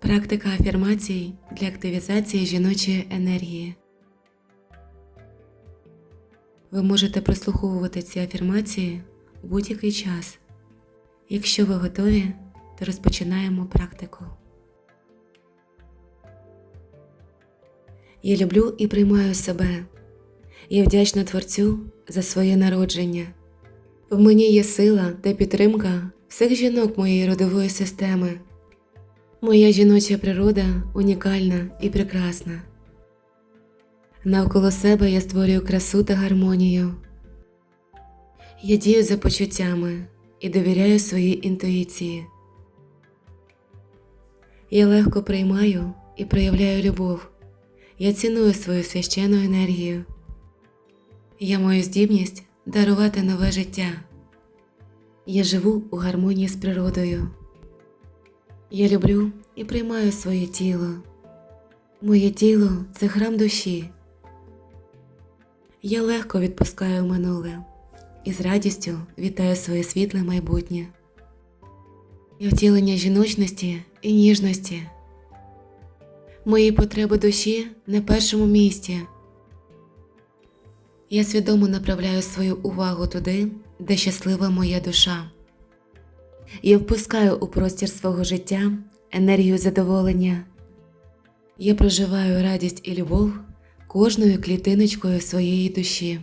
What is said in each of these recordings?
Практика афірмацій для активізації жіночої енергії. Ви можете прослуховувати ці афірмації у будь-який час. Якщо ви готові, то розпочинаємо практику. Я люблю і приймаю себе. Я вдячна Творцю за своє народження. В мені є сила та підтримка всіх жінок моєї родової системи. Моя жіноча природа унікальна і прекрасна. Навколо себе я створюю красу та гармонію. Я дію за почуттями і довіряю своїй інтуїції. Я легко приймаю і проявляю любов. Я ціную свою священну енергію. Я маю здібність дарувати нове життя. Я живу у гармонії з природою. Я люблю і приймаю своє тіло. Моє тіло це храм душі. Я легко відпускаю минуле і з радістю вітаю своє світле майбутнє. Я втілення жіночності і ніжності. Мої потреби душі на першому місці. Я свідомо направляю свою увагу туди, де щаслива моя душа. Я впускаю у простір свого життя енергію задоволення. Я проживаю радість і любов кожною клітиночкою своєї душі.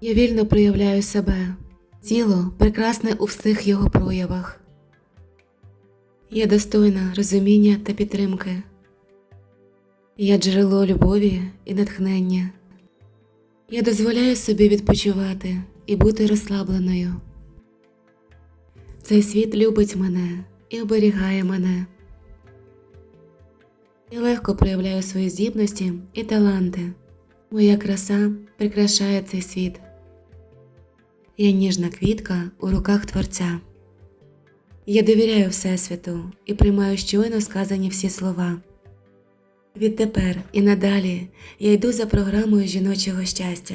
Я вільно проявляю себе, тіло прекрасне у всіх його проявах. Я достойна розуміння та підтримки. Я джерело любові і натхнення. Я дозволяю собі відпочивати і бути розслабленою. Цей світ любить мене і оберігає мене. Я легко проявляю свої здібності і таланти. Моя краса прикрашає цей світ. Я ніжна квітка у руках Творця. Я довіряю Всесвіту і приймаю щойно сказані всі слова. Відтепер і надалі я йду за програмою жіночого щастя.